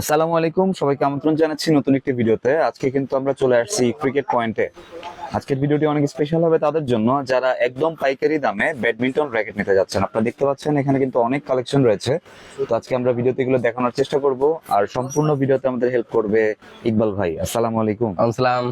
আসসালামু আলাইকুম, সবাইকে আমন্ত্রণ জানাচ্ছি নতুন একটি ভিডিওতে। আজকে কিন্তু আমরা চলে আসছি ক্রিকেট পয়েন্টে আজকের ভিডিওটি অনেক স্পেশাল হবে তাদের জন্য। যারা একদম পাইকারি দামে ব্যাডমিন্টন র্যাকেট নিতে যাচ্ছেন, আপনারা দেখতে পাচ্ছেন এখানে কিন্তু অনেক কালেকশন রয়েছে। তো আজকে আমরা ভিডিওতে এগুলো দেখানোর চেষ্টা করব। আর সম্পূর্ণ ভিডিওতে আমাদের হেল্প করবে ইকবাল ভাই। আসসালামু আলাইকুম। আসসালাম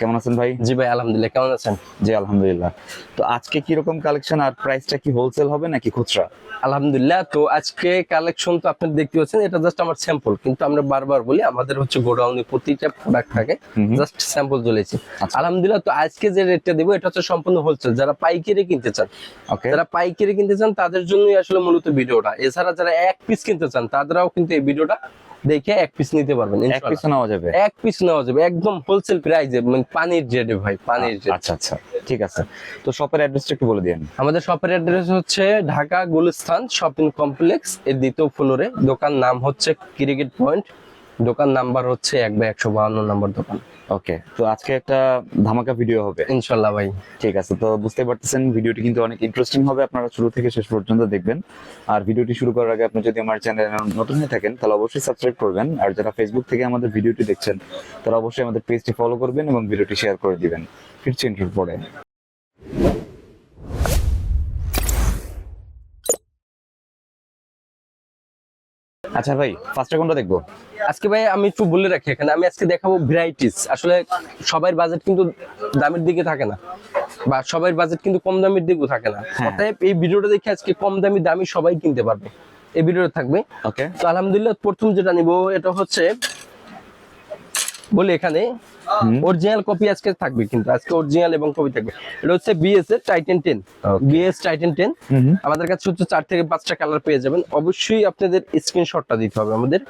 কেমন আছেন ভাই? জি ভাই আলহামদুলিল্লাহ। কেমন আছেন? জি আলহামদুলিল্লাহ। তো আজকে কি রকম কালেকশন আর প্রাইসটা কি হোলসেল হবে নাকি খুচরা? আলহামদুলিল্লাহ তো আজকে কালেকশন তো আপনি দেখতে পাচ্ছেন এটা জাস্ট আমার স্যাম্পল কিন্তু আমরা বারবার বলি আমাদের হচ্ছে গোডাউনে প্রতিটা প্রোডাক্ট থাকে। জাস্ট স্যাম্পল চলেছে। আচ্ছা। আলহামদুলিল্লাহ তো আজকে যে রেটটা দেবো এটা হচ্ছে সম্পূর্ণ হোলসেল যারা পাইকারি কিনতে চান ওকে যারা পাইকারি কিনতে চান তাদের জন্যই আসলে মূলত ভিডিওটা। এছাড়া যারা এক পিস কিনতে চান তাদেরও কিন্তু এই ভিডিওটা দেখে এক পিস নিতে পারবেন এক পিস নেওয়া যাবে? এক পিস নেওয়া যাবে একদম হোলসেল প্রাইসে মানে পানির রেটে ভাই পানির রেট আচ্ছা আচ্ছা ঠিক আছে। তো শপের অ্যাড্রেসটা একটু বলে দিন আমাদের শপের অ্যাড্রেস হচ্ছে ঢাকা গুলিস্তান শপিং কমপ্লেক্স এর দ্বিতীয় ফ্লোরে দোকান নাম হচ্ছে ক্রিকেট পয়েন্ট দোকান নাম্বার হচ্ছে এক বাই একশো বাহান্ন নম্বর দোকান। ওকে তো আজকে একটা ধামাকা ভিডিও হবে। ইনশাল্লাহ ভাই। ঠিক আছে তো বুঝতে পারতেছেন ভিডিওটি কিন্তু অনেক ইন্টারেস্টিং হবে আপনারা শুরু থেকে শেষ পর্যন্ত দেখবেন। আর ভিডিওটি শুরু করার আগে আপনি যদি আমার চ্যানেলে নতুন হয়ে থাকেন তাহলে অবশ্যই সাবস্ক্রাইব করবেন। আর যারা ফেসবুক থেকে আমাদের ভিডিওটি দেখছেন তারা অবশ্যই আমাদের পেজটি ফলো করবেন এবং ভিডিওটি শেয়ার করে দিবেন। ফিরছি ইন্টারভিউ পরে। আচ্ছা ভাই পাঁচটা কোনটা দেখব। আজকে ভাই আমি একটু বলে রাখি এখানে আমি আজকে দেখাবো ভ্যারাইটিস আসলে সবার বাজেট কিন্তু দামের দিকে থাকে না বা সবার বাজেট কিন্তু কম দামের দিকেও থাকে না। হ্যাঁ। অতএব এই ভিডিওটা দেখে আজকে কম দামি দামি সবাই কিনতে পারবে। এই ভিডিওটা থাকবে। ওকে তো আলহামদুলিল্লাহ প্রথম যেটা নিব এটা হচ্ছে বলি এখানে অরিজিনাল কপি আজকে থাকবে কিন্তু আজকে অরিজিনাল এবং কপি থাকবে। এটা হচ্ছে বিএস এর Titan ten. BS Titan ten আমাদের কাছে হচ্ছে চার থেকে পাঁচটা কালার পেয়ে যাবেন। অবশ্যই আপনাদের স্ক্রিনশটটা দিতে হবে আমাদের।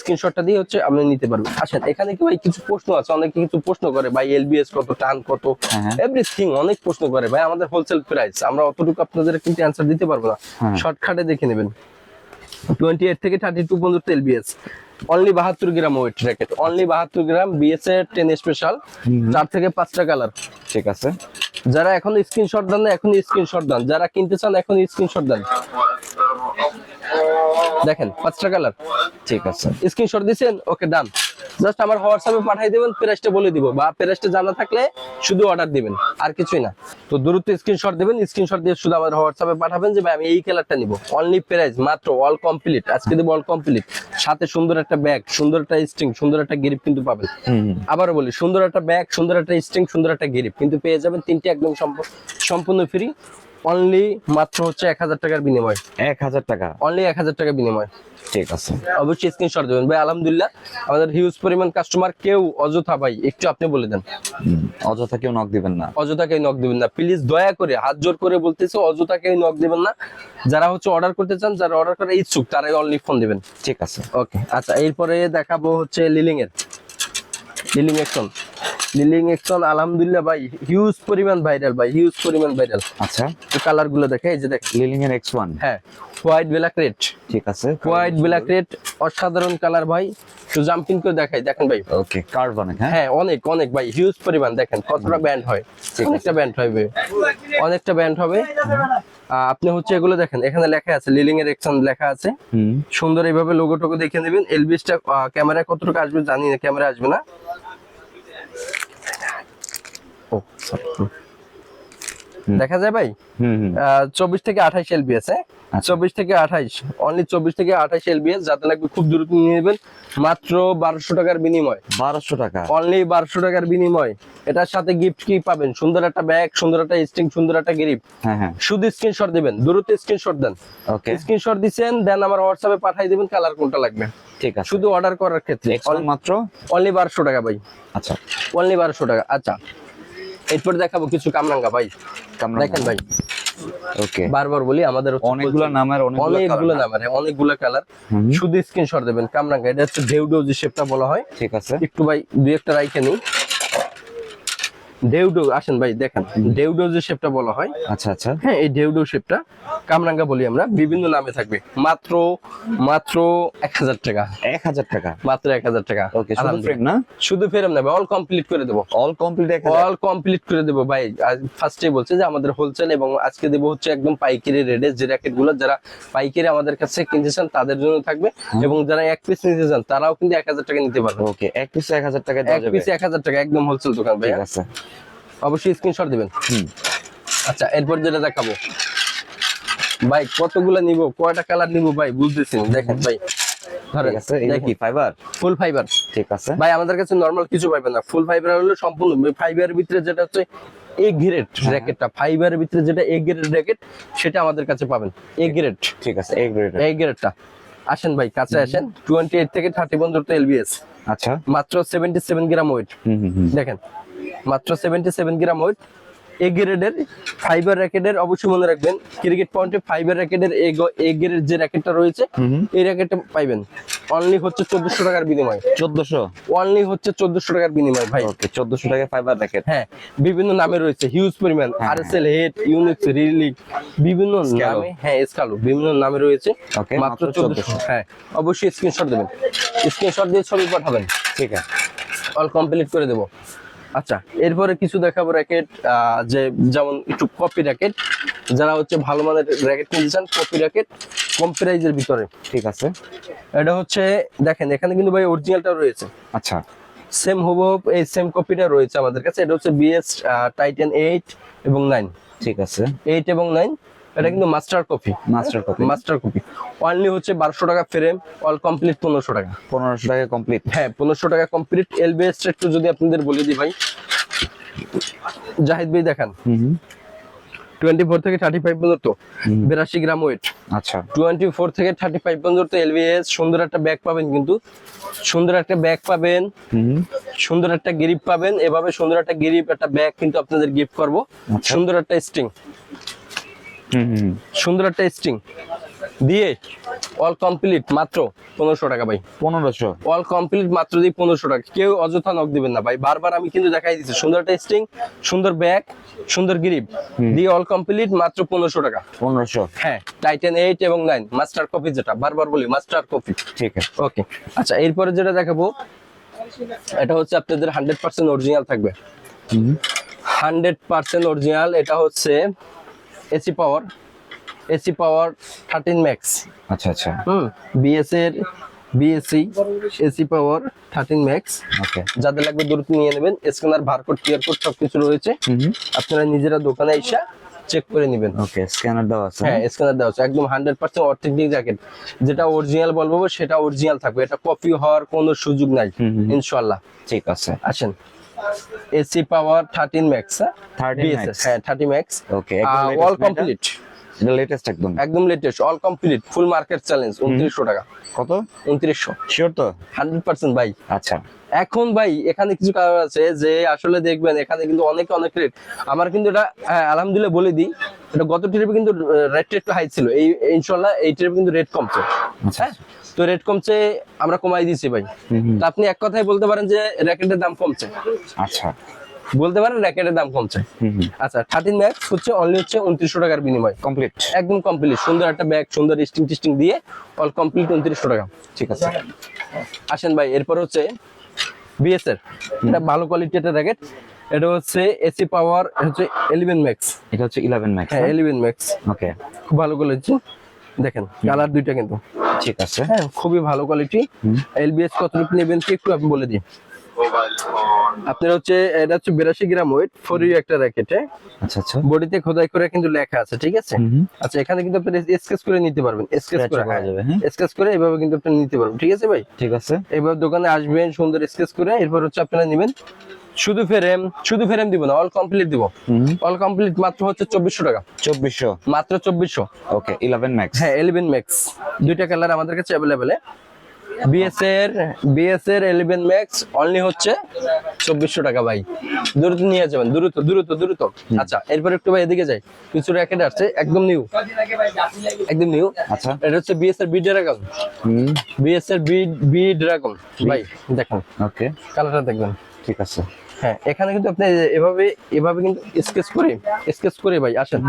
স্ক্রিনশটটা দিয়ে হচ্ছে আপনি নিতে পারবেন। আসেন এখানে কি ভাই কিছু প্রশ্ন আছে? অনেকে কিছু প্রশ্ন করে ভাই এলবিএস কত? টান কত? হ্যাঁ, হ্যাঁ। এভরিথিং অনেক প্রশ্ন করে। ভাই আমাদের হোলসেল প্রাইস আমরা অতটুকু আপনাদের কিন্তু অ্যান্সার দিতে পারব না। হ্যাঁ। শর্টকাটে দেখে নেবেন। টোয়েন্টি এইট থেকে থার্টি টু পর্যন্ত এলবিএস অনলি বাহাত্তর গ্রাম ওয়েট র্যাকেট অনলি বাহাত্তর গ্রাম বিএসএ টেন স্পেশাল চার থেকে পাঁচটা কালার ঠিক আছে? যারা এখন স্ক্রিনশট দেন না এখন স্ক্রিনশট দেন। যারা কিনতে চান এখন স্ক্রিনশট দেন। দেখেন পাঁচটা কালার ঠিক আছে। স্ক্রিনশট দিছেন ওকে ডান জাস্ট আমার হোয়াটসঅ্যাপে পাঠিয়ে দিবেন প্রাইসটা বলে দিব। বা প্রাইসটা জানা থাকলে শুধু অর্ডার দিবেন আর কিছুই না। তো দ্রুত স্ক্রিনশট দিবেন স্ক্রিনশট দিয়ে শুধু আমার হোয়াটসঅ্যাপে পাঠাবেন যে ভাই আমি এই কালারটা নিব। অনলি প্রাইস মাত্র অল কমপ্লিট আজকে দেবো অল কমপ্লিট সাথে সুন্দর একটা ব্যাগ সুন্দর একটা স্ট্রিং সুন্দর একটা গিরিপ কিন্তু পাবেন। আবারও বলি সুন্দর একটা ব্যাগ সুন্দর একটা স্ট্রিং সুন্দর একটা গিরিপ কিন্তু পেয়ে যাবেন তিনটি একদম সম্পূর্ণ ফ্রি অনলি মাত্র হচ্ছে এক হাজার টাকার বিনিময়। এক হাজার টাকা। অনলি এক হাজার টাকার বিনিময়। ঠিক আছে। অবশ্যই স্ক্রিনশট দেবেন। ভাই আলহামদুলিল্লাহ আমাদের হিউজ পরিমাণ কাস্টমার কেউ অযথা ভাই একটু আপনি বলে দেন। অযথা কেউ নক দিবেন না। অযথা কেউ নক দিবেন না। প্লিজ দয়া করে হাত জোর করে বলতেছে অযথা কেউ নক দিবেন না। যারা হচ্ছে অর্ডার করতে চান যারা অর্ডার করার ইচ্ছুক তারাই অনলি ফোন দিবেন। ঠিক আছে। ওকে আচ্ছা এরপরে দেখাবো হচ্ছে লিলিং এর। লিলিং একশন লিলিং একশন আলহামদুলিল্লাহ ভাই হিউজ পরিমাণ ভাইরাল ভাই হিউজ পরিমাণ ভাইরাল আচ্ছা। তো কালারগুলো দেখে এই যে দেখ লিলিং এর এক্স ওয়ান হ্যাঁ হোয়াইট ব্ল্যাক রেড ঠিক আছে। হোয়াইট ব্ল্যাক রেড অসাধারণ কালার ভাই। তো জাম্পিং করে দেখাই দেখেন ভাই। ওকে কার্ভ অনেক হ্যাঁ? হ্যাঁ অনেক অনেক ভাই হিউজ পরিমাণ দেখেন কতটা ব্যান্ড হয়। অনেকটা ব্যান্ড হবে। অনেকটা ব্যান্ড হবে। আপনি হচ্ছে এগুলো দেখেন এখানে লেখা আছে লিলিং এর এক্সন লেখা আছে। সুন্দর এইভাবে লোগো টোগো দেখে নেবেন। এলবিসটা ক্যামেরায় কতটুকু আসবে জানি না ক্যামেরা আসবে না। ও দেখা যায় ভাই? চব্বিশ থেকে আঠাইশ এলবিএস হ্যাঁ আচ্ছা। চব্বিশ থেকে আঠাইশ অনলি চব্বিশ থেকে আঠাইশ এলবিএস যাতে লাগবে খুব দ্রুত নিয়ে নেবেন মাত্র বারোশো টাকার বিনিময়। বারোশো টাকা। অনলি বারোশো টাকার বিনিময়। এটার সাথে গিফট কি পাবেন? সুন্দর একটা ব্যাগ সুন্দর একটা স্ট্রিং সুন্দর একটা গিফট হ্যাঁ হ্যাঁ। শুধু স্ক্রিনশট দিবেন দ্রুত স্ক্রিনশট দেন। ওকে স্ক্রিনশট দিচ্ছেন দেন আমার হোয়াটসঅ্যাপে পাঠিয়ে দিবেন কালার কোনটা লাগবে। ঠিক আছে। শুধু অর্ডার করার ক্ষেত্রে। মাত্র? অনলি বারোশো টাকা ভাই। আচ্ছা। অনলি বারোশো টাকা। আচ্ছা। এরপর দেখাবো কিছু কামরাঙ্গা ভাই। দেখেন ভাই। ওকে। বারবার বলি আমাদের অনেকগুলা নামের অনেকগুলো নামের নাম্বার অনেকগুলো কালার। শুধু স্ক্রিনশট দেবেন কামরাঙ্গা। এটা হচ্ছে ঢেউ যে শেপটা বলা হয়। ঠিক আছে। একটু ভাই দুই একটা রাইখে নিই। ডেউডো আসেন ভাই দেখেন ডেউডো যে শেপটা বলা হয় আচ্ছা আচ্ছা। হ্যাঁ এই ডেউডো শেপটা কামরাঙ্গা বলি আমরা বিভিন্ন নামে থাকবে। মাত্র মাত্র এক হাজার টাকা। এক হাজার টাকা। মাত্র এক হাজার টাকা। ওকে শুধু ফ্রেম না? শুধু ফেরাম নেবে অল কমপ্লিট করে দেবো। অল কমপ্লিট অল কমপ্লিট করে দেবো ভাই। ফার্স্টে বলছে যে আমাদের হোলসেল এবং আজকে দেবো হচ্ছে একদম পাইকারি রেটে যে র্যাকেটগুলো যারা পাইকারি আমাদের কাছে কিনতে চান তাদের জন্য থাকবে। এবং যারা এক পিস নিতে চান তারাও কিন্তু এক হাজার টাকা নিতে পারবে। ওকে এক পিস এক হাজার টাকা এক পিস এক হাজার টাকা একদম হোলসেল দোকান ভাই আছে। অবশ্যই স্ক্রিনশট দিবেন। আচ্ছা এরপর যেটা দেখাবো। ভাই কতগুলা নিব? কয়টা কালার নিব ভাই? বুঝতেছি না। দেখেন ভাই। কি ফাইবার ফুল ফাইবার ঠিক আছে। ভাই আমাদের কাছে নরমাল কিছু পাইবেন না। ফুল ফাইবার হলো সম্পূর্ণ। ফাইবারের ভিতরে যেটা হচ্ছে এ গ্রেড র্যাকেটটা ফাইবারের ভিতরে যেটা এ গ্রেড র্যাকেট সেটা আমাদের কাছে পাবেন। এ গ্রেড ঠিক আছে এক গ্রেড এ গ্রেডটা আসেন ভাই কাছে আসেন। টোয়েন্টি এইট থেকে থার্টি পর্যন্ত এলবিএস আচ্ছা। মাত্র সেভেন্টি সেভেন গ্রাম ওয়েট দেখেন। মাত্র seventy seven gram weight A গ্রেডের ফাইবার র্যাকেটের অবশ্যই মনে রাখবেন ক্রিকেট পয়েন্টে ফাইবার র্যাকেটের এ গ্রেডের যে র্যাকেটটা রয়েছে। এই র্যাকেটটা পাইবেন। অনলি হচ্ছে চোদ্দশো টাকার বিনিময়। চোদ্দশো? অনলি হচ্ছে চোদ্দশো টাকার বিনিময় ভাই। ওকে চোদ্দশো টাকা ফাইবার র্যাকেট হ্যাঁ বিভিন্ন নামে রয়েছে হিউজ পরিমাণ আর এস এল হেড ইউনিক্স রিলিক বিভিন্ন। নামে হ্যাঁ স্কালো বিভিন্ন নামে রয়েছে মাত্র চোদ্দশো। হ্যাঁ অবশ্যই স্ক্রিনশট দেবেন। স্ক্রিনশট দিয়ে ছবি পাঠাবেন ঠিক আছে? অল কমপ্লিট করে দেবো। আচ্ছা এরপরে কিছু দেখাবো র্যাকেট যে যেমন একটু কপি র্যাকেট যারা হচ্ছে ভালো মানের র্যাকেট কিনতে চান কপি র্যাকেট কম প্রাইজের ভিতরে। ঠিক আছে? এটা হচ্ছে দেখেন এখানে কিন্তু ভাই অরিজিনালটা রয়েছে। আচ্ছা। সেম হুবহুব এই সেম কপিটা রয়েছে আমাদের কাছে। এটা হচ্ছে বিএস টাইটেন এইট এবং নাইন ঠিক আছে। এইট এবং নাইন এটা কিন্তু master copy master copy master copy only হচ্ছে বারোশো টাকা ফ্রেম অল কমপ্লিট পনেরোশো টাকা। পনেরোশো টাকা কমপ্লিট হ্যাঁ পনেরোশো টাকা কমপ্লিট এলবিএস একটু যদি আপনাদের বলে দিই ভাই। জাহিদ ভাই দেখান। টোয়েন্টি ফোর থেকে থার্টি ফাইভ পর্যন্ত বিরাশি গ্রাম ওয়েট আচ্ছা। টোয়েন্টি ফোর থেকে থার্টি ফাইভ পর্যন্ত এলবিএস সুন্দর একটা ব্যাগ পাবেন কিন্তু। সুন্দর একটা ব্যাগ পাবেন। সুন্দর একটা গিরিপ পাবেন। এভাবে সুন্দর একটা গিরিপ একটা ব্যাগ কিন্তু আপনাদের গিফট করব। আচ্ছা। সুন্দর একটা স্টিং সুন্দর একটা স্ট্রিং দিয়ে অল কমপ্লিট মাত্র পনেরোশো টাকা ভাই। পনেরোশো। অল কমপ্লিট মাত্র দিয়ে পনেরোশো টাকা। কেউ অযথা নক দিবেন না ভাই। বারবার আমি কিন্তু দেখাই দিচ্ছি সুন্দর একটা স্ট্রিং সুন্দর ব্যাগ সুন্দর গিরিপ দিয়ে অল কমপ্লিট মাত্র পনেরোশো টাকা। পনেরোশো। হ্যাঁ টাইটেন এইট এবং নাইন মাস্টার কপি যেটা বারবার বলি মাস্টার কপি ঠিক আছে। ওকে আচ্ছা এরপরে যেটা দেখাবো এটা হচ্ছে আপনাদের হান্ড্রেড পার্সেন্ট অরিজিনাল থাকবে। হান্ড্রেড পার্সেন্ট অরিজিনাল এটা হচ্ছে AC power AC power thirteen max আচ্ছা আচ্ছা। হুম বিএস এর BSC AC power thirteen max okay যাদের লাগবে দ্রুত নিয়ে নেবেন স্ক্যানার বারকোড কিউআর কোড সবকিছু রয়েছে। আপনারা নিজেরা দোকানে এসে চেক করে নেবেন। ওকে স্ক্যানার দেওয়া আছে। হ্যাঁ স্ক্যানার দেওয়া আছে। একদম হান্ড্রেড পার্সেন্ট অথেন্টিক জ্যাকেট যেটা অরিজিনাল বলব সেটা অরিজিনাল থাকবে। এটা কপি হওয়ার কোনো সুযোগ নাই। ইনশাল্লাহ ঠিক আছে। আসেন। AC power thirteen max 13 max। হ্যাঁ thirty max okay all complete এটা লেটেস্ট একদম। একদম latest all complete full market challenge উনত্রিশশো টাকা। কত? উনত্রিশশো। শিওর তো? হান্ড্রেড পার্সেন্ট ভাই। আচ্ছা। এখন ভাই এখানে কিছু কারণ আছে যে আসলে দেখবেন এখানে কিন্তু অনেক অনেক রেট আমার কিন্তু এটা হ্যাঁ, আলহামদুলিল্লাহ বলে দিই এটা গত ট্রিপে কিন্তু রেট একটু হাই ছিল। এই ইনশাল্লাহ এই ট্রিপে কিন্তু রেট কমছে। আচ্ছা হ্যাঁ? তো রেট কমছে আমরা কমাই দিয়েছি ভাই। তো আপনি এক কথায় বলতে পারেন যে র্যাকেটের দাম কমছে। আচ্ছা। বলতে পারেন র্যাকেটের দাম কমছে। আচ্ছা থার্টিন ম্যাক্স হচ্ছে অনলি হচ্ছে উনত্রিশশো টাকার বিনিময়। কমপ্লিট একদম কমপ্লিট সুন্দর একটা ব্যাগ সুন্দর স্টিং টিস্টিং দিয়ে অল কমপ্লিট উনত্রিশশো টাকা। ঠিক আছে। আসেন ভাই এরপর হচ্ছে বিএস এর এটা ভালো কোয়ালিটি একটা র্যাকেট। এটা হচ্ছে এসি পাওয়ার হচ্ছে এলিভেন ম্যাক্স এটা হচ্ছে ইলেভেন ম্যাক্স হ্যাঁ এলিভেন ম্যাক্স ওকে খুব ভালো কোয়ালিটি দেখেন কালার দুইটা কিন্তু। ঠিক আছে। হ্যাঁ খুবই ভালো কোয়ালিটি এলবিএস কতটুকু নেবেন কি একটু আমি বলে দিই। আপনার হচ্ছে এটা হচ্ছে বিরাশি গ্রাম ওয়েট ফোর ইউ একটা র্যাকেট আচ্ছা আচ্ছা। বডিতে খোদাই করে কিন্তু লেখা আছে ঠিক আছে। আচ্ছা এখানে কিন্তু আপনি স্কেচ করে নিতে পারবেন স্কেচ করে। যাবে, হ্যাঁ। স্কেচ করে এইভাবে কিন্তু আপনি নিতে পারবেন ঠিক আছে ভাই? ঠিক আছে। এবার দোকানে আসবেন সুন্দর স্কেচ করে এরপর হচ্ছে আপনারা নেবেন শুধু ফ্রেম শুধু ফ্রেম দিব না অল কমপ্লিট দিব। অল কমপ্লিট মাত্র হচ্ছে চব্বিশশো টাকা। চব্বিশশো। মাত্র চব্বিশশো। ওকে ইলেভেন ম্যাক্স হ্যাঁ এলিভেন ম্যাক্স দুইটা কালার আমাদের কাছে অ্যাভেলেবেল বিএস এর বিএস এর এলিভেন ম্যাক্স অনলি হচ্ছে চব্বিশশো টাকা ভাই। দ্রুত নিয়ে যাবেন দ্রুত দ্রুত দ্রুত। আচ্ছা এরপর একটু ভাই এদিকে যাই। কিছু র্যাকেট আসছে একদম নিউ একদম নিউ আচ্ছা। এটা হচ্ছে বিএস এর বি ড্রাগন হুম। বিএস এর বি বি ড্রাগন ভাই দেখুন। ওকে। কালারটা দেখবেন। ঠিক আছে। হ্যাঁ এখানে কিন্তু আপনি এভাবে এভাবে কিন্তু স্কেচ করে স্কেচ করে ভাই আসেন।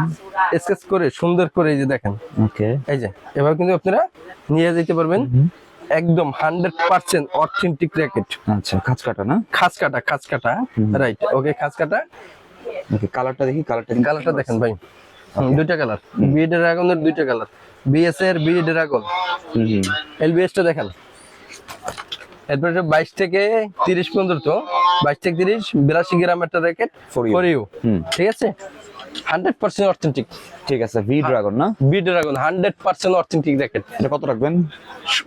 স্কেচ করে সুন্দর করে এই যে দেখেন। ওকে। এই যে এভাবে কিন্তু আপনারা নিয়ে যেতে পারবেন। একদম হান্ড্রেড পার্সেন্ট অথেন্টিক র্যাকেট। আচ্ছা খাঁচ কাটা না? খাস কাটা খাস কাটা রাইট ওকে খাস কাটা ওকে কালারটা দেখি কালারটা কালারটা দেখেন ভাই। দুইটা কালার। বি ড্রাগনের দুইটা কালার। বিএস এর বি ড্রাগন। এলবিএস টা দেখেন। এরপরে বাইশ থেকে তিরিশ পর্যন্ত। বাইশ থেকে তিরিশ বিরাশি গ্রাম একটা র্যাকেট ফর ইউ হুম। ঠিক আছে? হান্ড্রেড পার্সেন্ট অথেন্টিক ঠিক আছে ভি ড্রাগন না? B dragon hundred percent authentic racket এটা কত রাখবেন?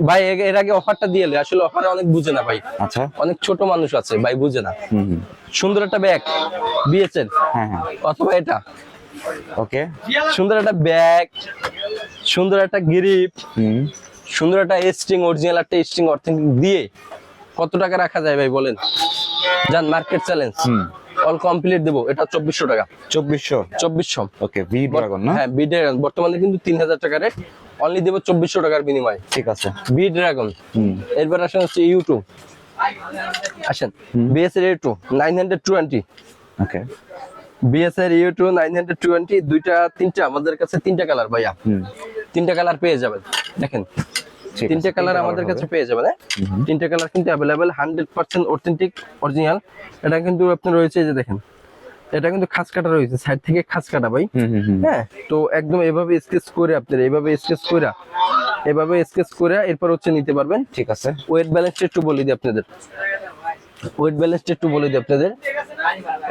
ভাই এর আগে অফারটা দিয়ে এলে, আসলে অফারে অনেক বুঝে না ভাই। আচ্ছা। অনেক ছোট মানুষ আছে ভাই বুঝে না। সুন্দর একটা ব্যাগ এর হ্যাঁ অথবা এটা। ওকে। সুন্দর একটা ব্যাগ সুন্দর একটা গ্রিপ হুম। সুন্দর একটা স্ট্রিং অরিজিনাল একটা স্ট্রিং অথেন্টিক দিয়ে কত টাকা রাখা যায় ভাই বলেন? যান মার্কেট চ্যালেঞ্জ হুম। অল কমপ্লিট দেবো। এটা চব্বিশশো টাকা। চব্বিশশো? চব্বিশশো। ওকে ভি ড্রাগন না? হ্যাঁ বি ড্রাগন বর্তমানে কিন্তু তিন হাজার টাকা রেট অনলি দেবো চব্বিশশো টাকার বিনিময়ে। ঠিক আছে। বি ড্রাগন হুম। এরপর আসেন হচ্ছে ইউ টু আসেন। বিএস এর U two nine hundred twenty okay. BS এর U two nine hundred twenty দুইটা তিনটা আমাদের কাছে তিনটা কালার ভাইয়া। তিনটা কালার পেয়ে যাবেন। দেখেন। তিনটে কালার আমাদের কাছে পেয়ে যাবেন হ্যাঁ? তিনটে কালার কিন্তু available hundred percent authentic original এটা কিন্তু আপনি রয়েছে এই যে দেখেন এটা কিন্তু খাস কাটা রয়েছে সাইড থেকে খাস কাটা ভাই। হ্যাঁ তো একদম এভাবে স্কেচ করে আপনার এভাবে স্কেচ করে এভাবে স্কেচ করে এরপর হচ্ছে নিতে পারবেন। ঠিক আছে। ওয়েট ব্যালেন্সটা একটু বলে দিই আপনাদের। ওয়েট ব্যালেন্সটা একটু বলে দিই আপনাদের।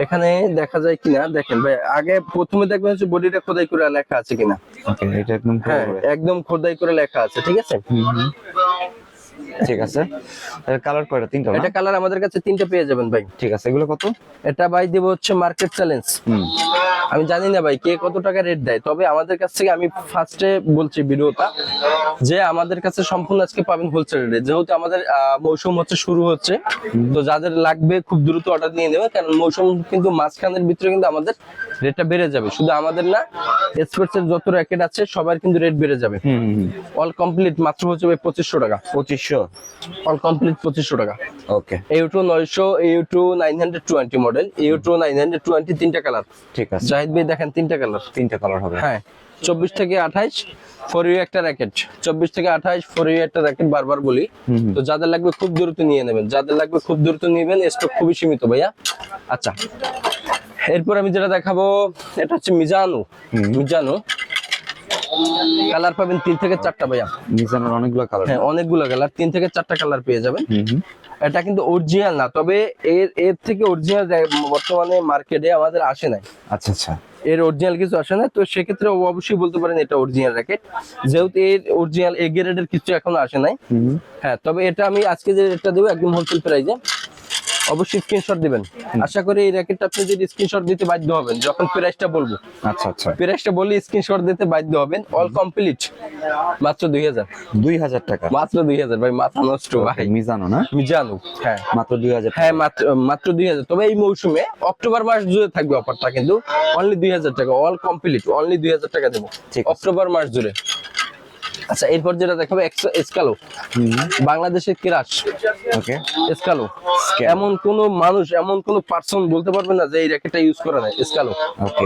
এখানে দেখা যায় কিনা দেখেন ভাই আগে প্রথমে দেখবেন হচ্ছে বডিটা খোদাই করে লেখা আছে কিনা। ওকে এটা একদম হ্যাঁ একদম খোদাই করে লেখা আছে ঠিক আছে? ঠিক আছে। কালার কয়টা? তিনটা এটা কালার আমাদের কাছে তিনটা পেয়ে যাবেন ভাই। ঠিক আছে এগুলো কত? এটা ভাই দেবো হচ্ছে মার্কেট চ্যালেঞ্জ আমি জানি না ভাই কে কত টাকা রেট দেয়। তবে আমাদের কাছ থেকে আমি ফার্স্টে বলছি ভিডিওটা যে আমাদের কাছে সম্পূর্ণ আজকে পাবেন হোলসেল রেটে যেহেতু আমাদের মৌসুম হচ্ছে শুরু হচ্ছে তো যাদের লাগবে খুব দ্রুত অর্ডার নিয়ে নেবে কারণ মৌসুম কিন্তু মাঝখানের ভিতরে কিন্তু আমাদের রেটটা বেড়ে যাবে। শুধু আমাদের না এক্সপোর্টস এর যত র্যাকেট আছে সবার কিন্তু রেট বেড়ে যাবে। অল কমপ্লিট মাত্র হচ্ছে ভাই পঁচিশশো টাকা। পঁচিশশো। অল কমপ্লিট পঁচিশশো টাকা। ওকে ইউ টু নয়শো U two nine hundred twenty model U two nine hundred twenty তিনটা কালার ঠিক আছে। জাহিদ ভাই দেখেন তিনটা কালার তিনটা কালার হবে। হ্যাঁ চব্বিশ থেকে আঠাইশ ফোর ইউ একটা র্যাকেট চব্বিশ থেকে আঠাইশ ফোর ইউ একটা র্যাকেট বারবার বলি। তো যাদের লাগবে খুব দ্রুত নিয়ে নেবেন। যাদের লাগবে খুব দ্রুত নেবেন স্টক খুবই সীমিত ভাইয়া। আচ্ছা এরপর আমি যেটা দেখাবো এটা হচ্ছে মিজানু। মিজানু। কালার পাবেন তিন থেকে চারটা ভাইয়া। নিজানের অনেকগুলো কালার হ্যাঁ অনেকগুলো কালার তিন থেকে চারটা কালার পেয়ে যাবেন। এটা কিন্তু অরিজিনাল না তবে এর এর থেকে অরিজিনাল বর্তমানে মার্কেটে আমাদের আসে নাই। আচ্ছা আচ্ছা। এর অরিজিনাল কিছু আসে না তো সেক্ষেত্রে অবশ্যই বলতে পারেন এটা অরিজিনাল র্যাকেট যেহেতু এর অরিজিনাল এ গ্রেডের কিছু এখনও আসে নাই। হ্যাঁ তবে এটা আমি আজকে যে রেটটা দেবো একদম হোলসেল প্রাইজে অবশ্যই স্ক্রিনশট দিবেন। আশা করি এই র্যাকেটটা আপনি যদি স্ক্রিনশট দিতে বাধ্য হবেন যখন প্রাইসটা বলব। আচ্ছা আচ্ছা। প্রাইসটা বললে স্ক্রিনশট দিতে বাধ্য হবেন। অল কমপ্লিট মাত্র দুই হাজার। দুই হাজার টাকা। মাত্র দুই হাজার ভাই মাথা নষ্ট ভাই। মিজানো না? আমি জানো হ্যাঁ। মাত্র দুই হাজার হ্যাঁ মাত্র মাত্র দুই হাজার। তবে এই মৌসুমে অক্টোবর মাস জুড়ে থাকবে অফারটা কিন্তু অনলি দুই হাজার টাকা অল কমপ্লিট অনলি দুই হাজার টাকা দেবো। ঠিক অক্টোবর মাস জুড়ে। আচ্ছা এরপর যেটা দেখাবো এসকালো বাংলাদেশের ক্রাশ ওকে এসকালো এমন কোন মানুষ এমন কোন পার্সন বলতে পারবে না যে এই র্যাকেটটা ইউজ করে না এসকালো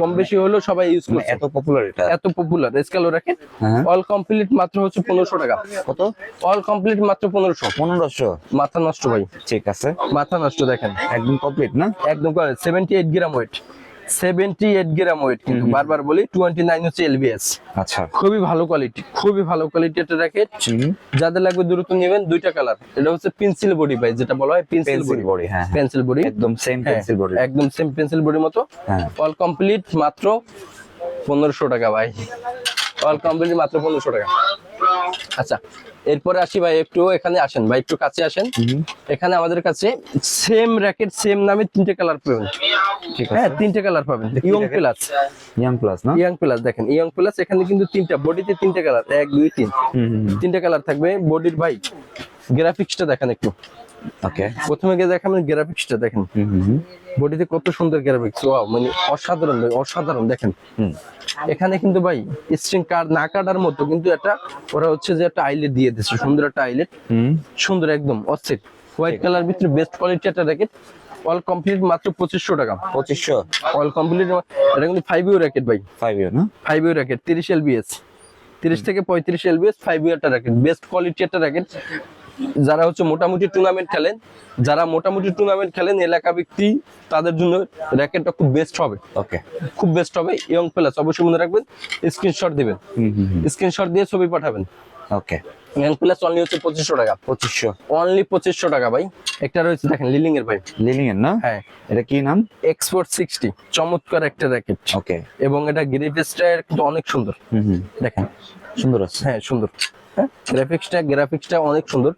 কম বেশি হলেও সবাই ইউজ করে এত পপুলার এটা? এত পপুলার এসকালো র্যাকেট। অল কমপ্লিট মাত্র হচ্ছে পনেরোশো টাকা। কত? অল কমপ্লিট মাত্র পনেরোশো। পনেরোশো? মাথা নষ্ট ভাই। ঠিক আছে। মাথা নষ্ট দেখেন। একদম কমপ্লিট না? একদম seventy eight gram weight seventy eight gram weight কিন্তু বারবার বলি টোয়েন্টি নাইন হচ্ছে এলবিএস আচ্ছা। খুবই ভালো কোয়ালিটি খুবই ভালো কোয়ালিটি র্যাকেট হুম। যাদের লাগবে দ্রুত নেবেন দুইটা কালার এটা হচ্ছে পেন্সিল বডি ভাই যেটা বলা হয় পেন্সিল বডি বডি হ্যাঁ হ্যাঁ। পেন্সিল বডি একদম সেম পেন্সিল বডি একদম সেম পেন্সিল বডির মতো। হ্যাঁ। অল কমপ্লিট মাত্র পনেরোশো টাকা ভাই। অল কমপ্লিট মাত্র পনেরোশো টাকা। আচ্ছা এরপরে আসি ভাই একটু এখানে আসেন ভাই একটু কাছে আসেন। এখানে আমাদের কাছে সেম র্যাকেট সেম নামে তিনটে কালার পাবেন। ঠিক হ্যাঁ তিনটে কালার পাবেন। ইয়ং প্লাস ইয়ং প্লাস না? ইয়ং প্লাস দেখেন ইয়ং প্লাস এখানে কিন্তু তিনটা বডিতে তিনটে কালার এক দুই তিন। তিনটে কালার থাকবে বডির ভাই গ্রাফিক্সটা দেখেন একটু। ওকে প্রথমে গিয়ে দেখাবেন গ্রাফিক্সটা দেখেন। বডিতে কত সুন্দর গ্রাফিক্স ওয়াও মানে অসাধারণ অসাধারণ দেখেন। এখানে কিন্তু ভাই স্ট্রিং কার্ড না কাটার মতো কিন্তু একটা ওরা হচ্ছে যে একটা আইলেট দিয়ে দিচ্ছে সুন্দর একটা আইলেট সুন্দর একদম অস্থির। হোয়াইট কালার ভিতরে বেস্ট কোয়ালিটি একটা র্যাকেট অল কমপ্লিট মাত্র পঁচিশশো টাকা। পঁচিশশো? অল কমপ্লিট এটা কিন্তু ফাইভ ইউ র্যাকেট ভাই। ফাইভ ইয়ার না? ফাইভ ইউ র্যাকেট তিরিশ এলবিএস তিরিশ থেকে পঁয়ত্রিশ এলবিএস ফাইভ ইউ একটা র্যাকেট বেস্ট কোয়ালিটি একটা র্যাকেট যারা হচ্ছে মোটামুটি টুর্নামেন্ট খেলেন যারা মোটামুটি টুর্নামেন্ট খেলেন এলাকা ব্যক্তি তাদের জন্য র্যাকেটটা খুব বেস্ট হবে। ওকে খুব বেস্ট হবে ইয়ং প্লাস অবশ্যই মনে রাখবেন স্ক্রিনশট দিবেন। হুম হুম স্ক্রিনশট দিয়ে ছবি পাঠাবেন। ওকে ইয়ং প্লাস অনলি হচ্ছে পঁচিশশো টাকা। পঁচিশশো। অনলি পঁচিশশো টাকা ভাই। একটা রয়েছে দেখেন লিলিং এর ভাই। লিলিং এর না? হ্যাঁ। এটা কি নাম? এক্সপোর্ট সিক্সটি চমৎকার একটা র্যাকেট ওকে এবং এটা গ্রিফেসটা কিন্তু অনেক সুন্দর। দেখেন। সুন্দর আছে। হ্যাঁ সুন্দর। হ্যাঁ গ্রাফিক্সটা গ্রাফিক্সটা অনেক সুন্দর।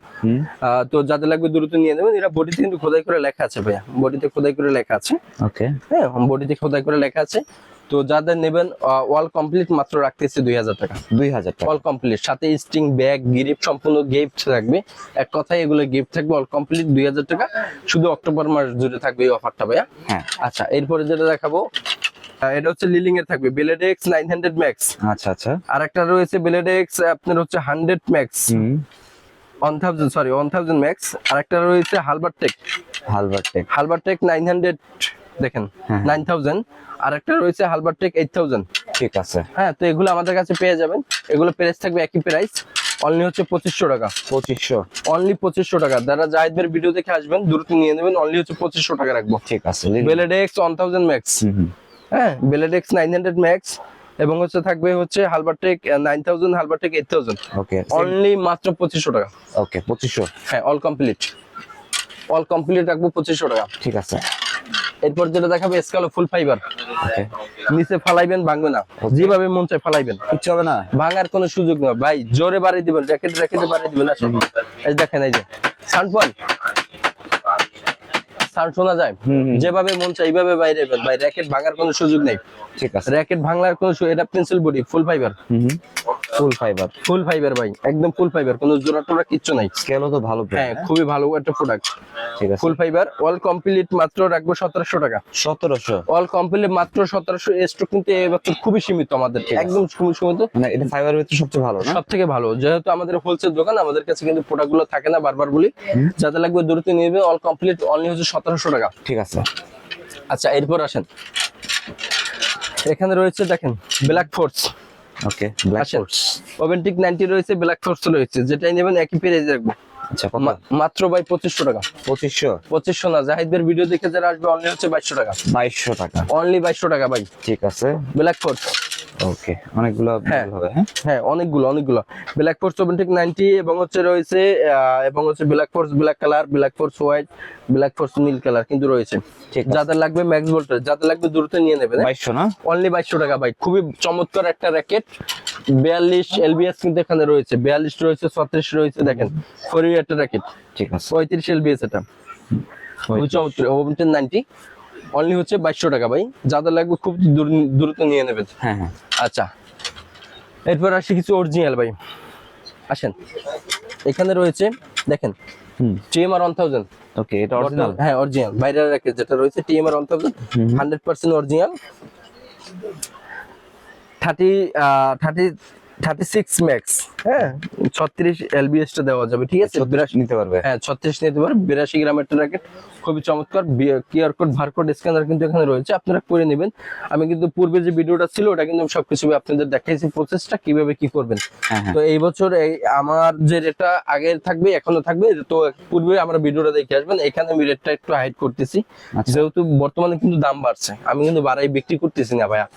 তো যাদের লাগবে দ্রুত নিয়ে নেবেন। এটা বডিতে কিন্তু খোদাই করে লেখা আছে ভাইয়া। বডিতে খোদাই করে লেখা আছে। ওকে হ্যাঁ বডিতে খোদাই করে লেখা আছে। তো যাদের নেবেন অল কমপ্লিট মাত্র রাখতেছে দুই হাজার টাকা। দুই হাজার টাকা। অল কমপ্লিট সাথে স্টিং ব্যাগ গ্রিপ সম্পূর্ণ গিফট থাকবে। এক কথায় এগুলো গিফট থাকবে অল কমপ্লিট দুই হাজার টাকা। শুধু অক্টোবর মাস জুড়ে থাকবে এই অফারটা ভাইয়া। হ্যাঁ। আচ্ছা এরপরে যেটা দেখাবো এটা হচ্ছে লিলিং এর থাকবে নাইন হান্ড্রেড ম্যাক্স আচ্ছা আচ্ছা। আর একটা রয়েছে বেলেডেক্স আপনার হচ্ছে 100 ম্যাক্স 1000 সরি 1000 ম্যাক্স আর একটা রয়েছে Halbertec Halbertec Halbertec Halbertec nine hundred দেখেন। নাইন থাউজেন্ড আর একটা রয়েছে হালবার টেক এইট থাউজেন্ড ঠিক আছে। হ্যাঁ তো এগুলো আমাদের কাছে পেয়ে যাবেন। এগুলো প্রাইস থাকবে একই প্রাইস অনলি হচ্ছে পঁচিশশো টাকা। পঁচিশশো। অনলি পঁচিশশো টাকা। যারা জাহিদের ভিডিও দেখে আসবেন দ্রুত নিয়ে নেবেন অনলি হচ্ছে পঁচিশশো টাকা রাখব। ঠিক আছে বেলেডেক্স ওয়ান থাউজেন্ড ম্যাক্স হ্যাঁ বেলেডেক্স নাইন হান্ড্রেড ম্যাক্স এবং হচ্ছে থাকবে হচ্ছে Halbertec nine thousand Halbertec eight thousand okay only মাত্র পঁচিশশো টাকা। ওকে পঁচিশশো। হ্যাঁ অল কমপ্লিট অল কমপ্লিট রাখব পঁচিশশো টাকা। ঠিক আছে। এরপর যেটা দেখাবে স্কালো ফুল ফাইবার নিচে ফালাইবেন ভাঙবে না। যেভাবে মন চায় ফালাইবেন। কিচ্ছু হবে না। ভাঙার কোনো সুযোগ না ভাই জোরে বাড়িয়ে দিবেন জ্যাকেট র্যাকেটে বাড়িয়ে দিবেন না এই দেখেন এই যে। সাউন্ড পয়েন্ট সাউন্ড শোনা যায়। যেভাবে মন চায় এইভাবে বাইরে ভাই র্যাকেট ভাঙার কোনো সুযোগ নেই। ঠিক আছে। র্যাকেট ভাঙলার কোনো সু- এটা pencil body full fibre full fibre full fibre ভাই একদম ফুল ফাইবার কোনো জোড়া টোড়া কিচ্ছু নাই। স্কেলও তো ভালো হ্যাঁ খুবই ভালো একটা প্রোডাক্ট ঠিক আছে। ফুল ফাইবার অল কমপ্লিট মাত্র রাখব সতেরোশো টাকা। সতেরোশো? অল কমপ্লিট মাত্র সতেরোশো। স্টক কিন্তু এবছর খুবই সীমিত আমাদের একদম খুবই সীমিত। মানে এটা ফাইবার ভিতরে সবচেয়ে ভালো না? সব থেকে ভালো। যেহেতু আমাদের হোলসেল দোকান আমাদের কাছে কিন্তু প্রোডাক্টগুলো থাকে না বারবার বলি। যাতে লাগবে দ্রুত নিয়ে অল কমপ্লিট অনলি হচ্ছে সতেরোশো টাকা। ঠিক আছে। আচ্ছা এরপর আসেন। এখানে রয়েছে দেখেন black force okay black force authentic ninety রয়েছে ব্ল্যাক ফোর্স রয়েছে। যেটাই নেবেন একই পেরে রাখব মাত্র ভাই পঁচিশশো টাকা। পঁচিশশো? পঁচিশশো না জাহিদের ভিডিও দেখে যারা আসবে অনলি হচ্ছে বাইশশো টাকা। বাইশশো টাকা। অনলি বাইশশো টাকা ভাই। ঠিক আছে। ব্ল্যাক ফোর্স ওকে অনেকগুলো হ্যাঁ। হবে হ্যাঁ? হ্যাঁ অনেকগুলো অনেকগুলো। ব্ল্যাক ফোর্স ওভেন্টিক নাইনটি এবং হচ্ছে রয়েছে এবং হচ্ছে black force black colour black force white black force নীল কালার কিন্তু রয়েছে। ঠিক যাদের লাগবে ম্যাক্স ভোল্টেজ যাদের লাগবে দ্রুত নিয়ে নেবে বাইশশো না? অনলি বাইশশো টাকা ভাই। খুবই চমৎকার একটা র্যাকেট বিয়াল্লিশ এলবিএস কিন্তু এখানে রয়েছে। বিয়াল্লিশ রয়েছে ছত্রিশ রয়েছে দেখেন। ফোরি একটা র্যাকেট ঠিক আছে। পঁয়ত্রিশ এটা। খুবই চমৎকার। নাইনটি অনলি হচ্ছে বাইশশো টাকা ভাই। যাদের লাগবে খুব দ্রু- দ্রুত নিয়ে নেবেন। হ্যাঁ হ্যাঁ। আচ্ছা। এরপর আসি কিছু অরিজিনাল ভাই। আসেন। এখানে রয়েছে দেখেন টিএমআর ওয়ান থাউজেন্ড ওকে এটা অরিজিনাল হ্যাঁ অরিজিনাল বাইরের র্যাকেট যেটা রয়েছে TMR one thousand hundred percent original thirty thirty thirty six max হ্যাঁ ছত্রিশ এলবিএসটা দেওয়া যাবে ঠিক আছে? বিরাশি নিতে পারবে। হ্যাঁ ছত্রিশ নিতে পারে বিরাশি গ্রামের একটা র্যাকেট খুবই চমৎকার। কিউআর কোড ভারকোড স্ক্যানার কিন্তু এখানে রয়েছে আপনারা করে নেবেন। আমি কিন্তু পূর্বে যে ভিডিওটা ছিল ওটা কিন্তু আমি সবকিছু আপনাদের দেখাইছি প্রসেসটা কীভাবে কি করবেন। হ্যাঁ হ্যাঁ। তো এই বছর এই আমার যে রেটটা আগে থাকবে এখনও থাকবে তো পূর্বে আমরা ভিডিওটা দেখে আসবেন এখানে আমি রেটটা একটু হাইড করতেছি। আচ্ছা। যেহেতু বর্তমানে কিন্তু দাম বাড়ছে আমি কিন্তু বাড়াই বিক্রি করতেছি না ভাইয়া।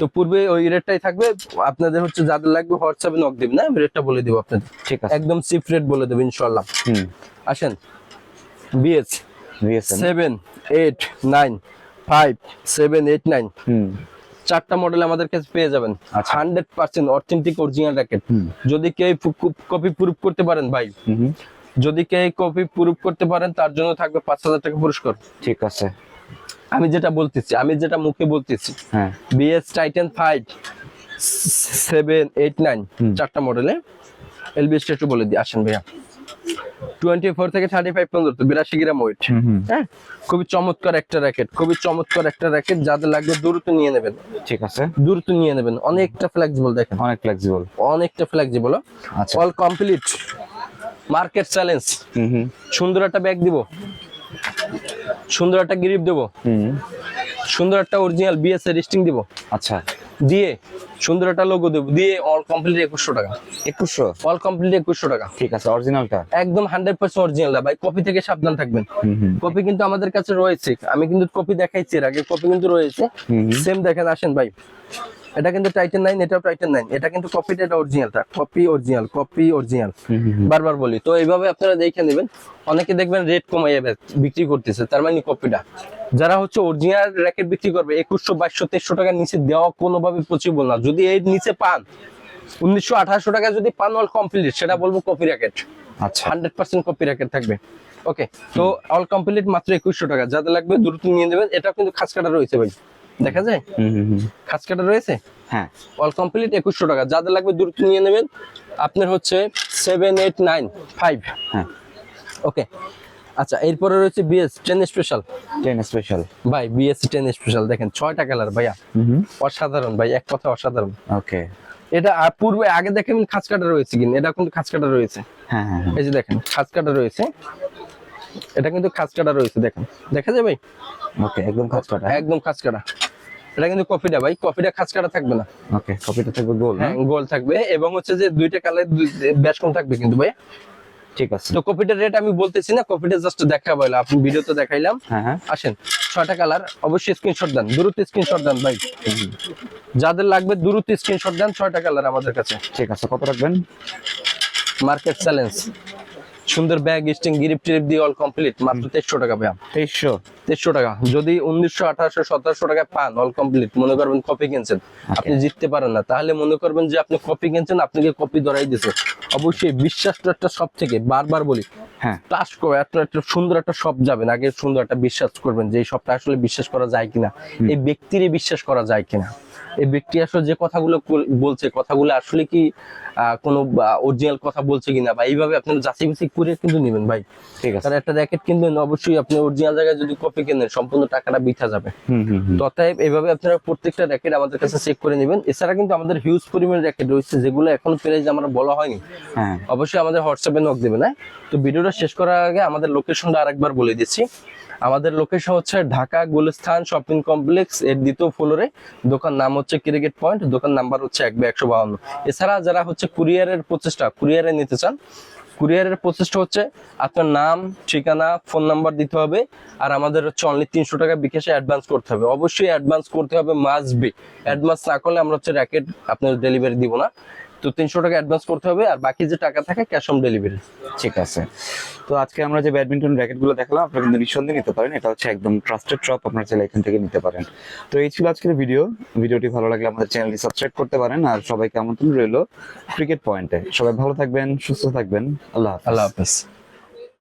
তো পূর্বে ওই রেটটাই থাকবে আপনাদের হচ্ছে যাদের লাগবে হোয়াটসঅ্যাপে নক দিবেন না? রেটটা বলে দিব আপনাদের। ঠিক আছে। একদম চিপ রেট বলে দেবো ইনশাল্লাহ হুম। আসেন। BS seven eight nine five seven eight nine হুম। চারটা মডেল আমাদের কাছে পেয়ে যাবেন। Hundred percent authentic original racket যদি কেউ কপি প্রুফ করতে পারেন ভাই। যদি কেউ কপি প্রুফ করতে পারেন তার জন্য থাকবে পাঁচ হাজার টাকা পুরস্কার। ঠিক আছে। আমি যেটা বলতেছি আমি যেটা মুখে বলতেছি হ্যাঁ। BS Titan five seven eight nine চারটা মডেলে এলবিএসটা একটু বলে দিই আসেন ভাইয়া। টোয়েন্টি ফোর থেকে থার্টি ফাইভ পর্যন্ত বিরাশি গ্রাম ওয়েট হ্যাঁ? খুবই চমৎকার একটা র্যাকেট খুবই চমৎকার একটা র্যাকেট যাদের লাগবে দ্রুত নিয়ে নেবেন। ঠিক আছে। দ্রুত নিয়ে নেবেন অনেকটা ফ্লেক্সিবল দেখেন। অনেক ফ্লেক্সিবল অনেকটা flexible all complete market challenge সুন্দর একটা ব্যাগ দিব। সুন্দর একটা গ্রিপ দেবো। সুন্দর একটা অরিজিনাল বিএস এর স্টিং দিব। আচ্ছা। দিয়ে সুন্দর একটা লোগো দেবো। দিয়ে অল কমপ্লিট একুশশো টাকা। একুশশো? অল কমপ্লিট একুশশো টাকা। ঠিক আছে অরিজিনালটা একদম হান্ড্রেড পার্সেন্ট অরিজিনাল ভাই কপি থেকে সাবধান থাকবেন। কপি কিন্তু আমাদের কাছে রয়েছে। আমি কিন্তু কপি দেখাইছি এর আগে কপি কিন্তু রয়েছে। সেম দেখেন আসেন ভাই। এটা কিন্তু টাইটেন নাইন এটাও টাইটেন নাইন এটা কিন্তু কপিটা এটা অরিজিনালটা কপি অরিজিনাল কপি অরিজিনাল। বারবার বলি। তো এইভাবে আপনারা দেখে নেবেন। অনেকে দেখবেন রেট কমাইয়ে বিক্রি করতেছে। তার মানে কপিটা যারা হচ্ছে অরিজিনাল র্যাকেট বিক্রি করবে একুশশো বাইশশো তেইশশো টাকার নিচে দেওয়া কোনোভাবে পসিবল না। যদি এর নিচে পান উনিশশো আঠাশশো টাকা যদি পান অল কমপ্লিট সেটা বলব কপি র্যাকেট আচ্ছা। হান্ড্রেড পার্সেন্ট কপি র্যাকেট থাকবে। ওকে তো অল কমপ্লিট মাত্র একুশশো টাকা। যাদের লাগবে দ্রুত নিয়ে নেবেন। এটা কিন্তু খাস কাটা রয়েছে ভাই। দেখা যায়? হুম হুম হুম। খাস কাটা রয়েছে? হ্যাঁ। অল কমপ্লিট একুশশো টাকা। যাদের লাগবে দ্রুত নিয়ে নেবেন। আপনার হচ্ছে সেভেন এইট নাইন ফাইভ হ্যাঁ। ওকে আচ্ছা এরপরে রয়েছে BS ten special ten special ভাই বিএস টেন স্পেশাল দেখেন ছয়টা কালার ভাইয়া। অসাধারণ ভাই এক কথা অসাধারণ। ওকে এটা পূর্বে আগে দেখেন খাঁচ কাটা রয়েছে কিন্তু এটা কিন্তু খাঁচ কাটা রয়েছে। হ্যাঁ হ্যাঁ হ্যাঁ। এই যে দেখেন খাঁচ কাটা রয়েছে। এটা কিন্তু খাঁচ কাটা রয়েছে দেখেন। দেখা যায় ভাই? ওকে একদম কাজ কাটা। একদম খাঁচ কাটা। এটা কিন্তু কফিটা ভাই কফিটা খাঁচ কাটা থাকবে না। ওকে কপিটা থাকবে গোল হ্যাঁ গোল থাকবে এবং হচ্ছে যে দুইটা কালার ব্যাস কম থাকবে কিন্তু ভাই ঠিক আছে। তো কপিটার রেট আমি বলতেছি না কপিটা জাস্ট দেখা আপনি আপনি ভিডিওতে দেখাইলাম। হ্যাঁ হ্যাঁ। আসেন ছয়টা কালার অবশ্যই স্ক্রিনশট দেন দ্রুত স্ক্রিনশট দেন ভাই। যাদের লাগবে দ্রুত স্ক্রিনশট দেন ছয়টা কালার আমাদের কাছে। ঠিক আছে কত রাখবেন? মার্কেট চ্যালেঞ্জ সুন্দর ব্যাগ স্টিং গিরিপ টিরিপ দিয়ে অল কমপ্লিট মাত্র তেইশশো টাকা ব্যায়াম তেইশশো? তেইশশো টাকা। যদি উনিশশো আঠারোশো সতেরোশো টাকা পান অল কমপ্লিট মনে করবেন কপি কিনছেন। আপনি জিততে পারেন না। তাহলে মনে করবেন যে আপনি কপি কিনছেন আপনাকে কপি ধরাই দিছে। অবশ্যই বিশ্বাসটা একটা সব থেকে বারবার বলি হ্যাঁ। ট্রাস্ট করে একটা একটা সুন্দর একটা শপ যাবেন আগে সুন্দর একটা বিশ্বাস করবেন যে এই শপটা আসলে বিশ্বাস করা যায় কিনা। এই ব্যক্তিরে বিশ্বাস করা যায় কিনা। এই ব্যক্তি আসলে যে কথাগুলো বলছে কথাগুলো আসলে কি কোনো অরিজিনাল কথা বলছে কিনা বা এইভাবে আপনারা যাচাই বাছাই করে কিন্তু নেবেন ভাই। ঠিক আছে। একটা র্যাকেট কিনবেন অবশ্যই আপনি অরিজিনাল জায়গায় যদি কপি কেনেন সম্পূর্ণ টাকাটা বিথা যাবে। হুম হুম হুম। তথায় এইভাবে আপনারা প্রত্যেকটা র্যাকেট আমাদের কাছে চেক করে নেবেন। এছাড়া কিন্তু আমাদের হিউজ পরিমাণ র্যাকেট রয়েছে যেগুলো এখন প্রাইস আমরা বলা হয়নি। হ্যাঁ। অবশ্যই আমাদের হোয়াটসঅ্যাপে নক দেবেন হ্যাঁ? তো ভিডিওটা শেষ করার আগে আমাদের লোকেশনটা আরেকবার বলে দিচ্ছি। আমাদের লোকেশন হচ্ছে ঢাকা গুলিস্তান শপিং কমপ্লেক্স এর দ্বিতীয় ফ্লোরে দোকান নাম হচ্ছে ক্রিকেট পয়েন্ট, দোকান নাম্বার হচ্ছে এক একশো বাউন্ন। এছাড়া যারা হচ্ছে কুরিয়ারের প্রচেষ্টা, কুরিয়ারে নিতে চান, কুরিয়ারের প্রচেষ্টা হচ্ছে আপনার নাম, ঠিকানা, ফোন নাম্বার দিতে হবে, আর আমাদের হচ্ছে অনলি তিনশো টাকা বিকাশে অ্যাডভান্স করতে হবে। অবশ্যই অ্যাডভান্স করতে হবে মাস বি অ্যাডভান্স না করলে আমরা হচ্ছে র্যাকেট আপনার ডেলিভারি দিব না। তো তিনশো টাকা অ্যাডভান্স করতে হবে আর বাকি যে টাকা থাকে ক্যাশ অন ডেলিভারি ঠিক আছে। তো আজকে আমরা যে ব্যাডমিন্টন র্যাকেটগুলো দেখালাম আপনারা কিন্তু নিঃসন্দেহে নিতে পারেন। এটা হচ্ছে একদম ট্রাস্টেড শপ আপনারা চাইলে এখান থেকে নিতে পারেন। তো এই ছিল আজকের ভিডিও ভিডিওটি ভালো লাগলে আমাদের চ্যানেলটি সাবস্ক্রাইব করতে পারেন। আর সবাইকে আমন্ত্রণ রইল ক্রিকেট পয়েন্টে সবাই ভালো থাকবেন সুস্থ থাকবেন। আল্লাহ আল্লাহ হাফেজ।